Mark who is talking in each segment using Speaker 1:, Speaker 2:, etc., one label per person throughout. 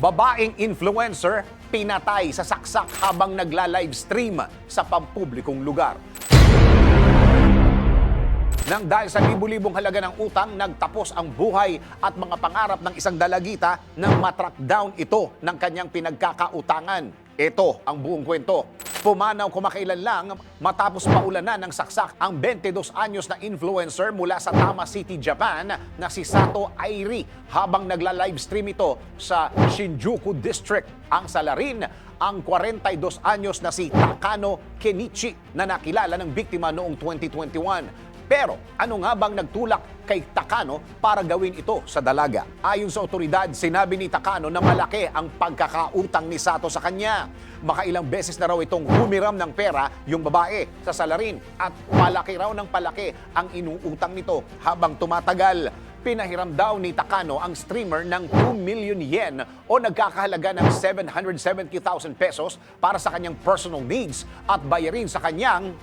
Speaker 1: Babaeng influencer pinatay sa saksak habang nagla-livestream sa pampublikong lugar. Nang dahil sa libu-libong halaga ng utang, nagtapos ang buhay at mga pangarap ng isang dalagita nang matrack down ito ng kanyang pinagkakautangan. Ito ang buong kwento. Pumanaw kumakailan lang matapos paulanan ng saksak ang 22 anyos na influencer mula sa Tama City, Japan na si Sato Airi habang nagla-livestream ito sa Shinjuku District. Ang salarin ang 42 anyos na si Takano Kenichi na nakilala ng biktima noong 2021. Pero ano nga bang nagtulak kay Takano para gawin ito sa dalaga? Ayon sa otoridad, sinabi ni Takano na malaki ang pagkakautang ni Sato sa kanya. Makailang beses na raw itong humiram ng pera yung babae sa salarin at palaki raw ng palaki ang inuutang nito habang tumatagal. Pinahiram daw ni Takano ang streamer ng 2 million yen o nagkakahalaga ng 770,000 pesos para sa kanyang personal needs at bayarin sa kanyang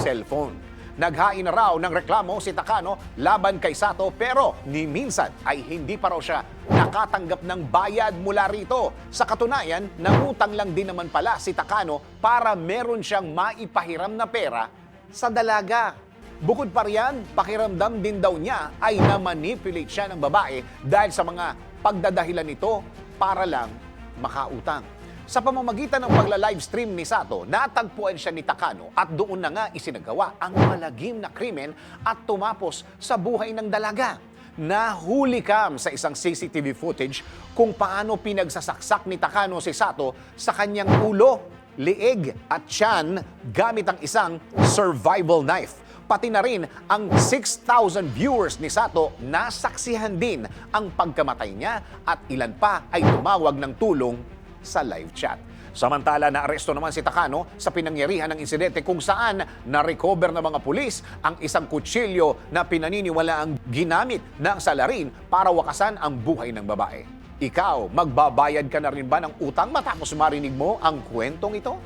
Speaker 1: cellphone. Naghain na raw ng reklamo si Takano laban kay Sato pero ni minsan ay hindi pa raw siya nakatanggap ng bayad mula rito. Sa katunayan, nangutang lang din naman pala si Takano para meron siyang maipahiram na pera sa dalaga. Bukod pa riyan, pakiramdam din daw niya ay na-manipulate siya ng babae dahil sa mga pagdadahilan nito para lang makautang. Sa pamamagitan ng pagla-livestream ni Sato, natagpuan siya ni Takano at doon na nga isinagawa ang malagim na krimen at tumapos sa buhay ng dalaga. Nahuli kam sa isang CCTV footage kung paano pinagsasaksak ni Takano si Sato sa kanyang ulo, liig at tiyan gamit ang isang survival knife. Pati na rin ang 6,000 viewers ni Sato na saksihan din ang pagkamatay niya at ilan pa ay tumawag ng tulong sa live chat. Samantala, naaresto naman si Takano sa pinangyarihan ng insidente kung saan na-recover ng mga pulis ang isang kutsilyo na pinaniniwala ang ginamit ng salarin para wakasan ang buhay ng babae. Ikaw, magbabayad ka na rin ba ng utang matapos marinig mo ang kwentong ito?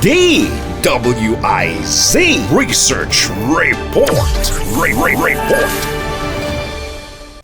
Speaker 2: DWIZ Research Report. Re- Re- Report.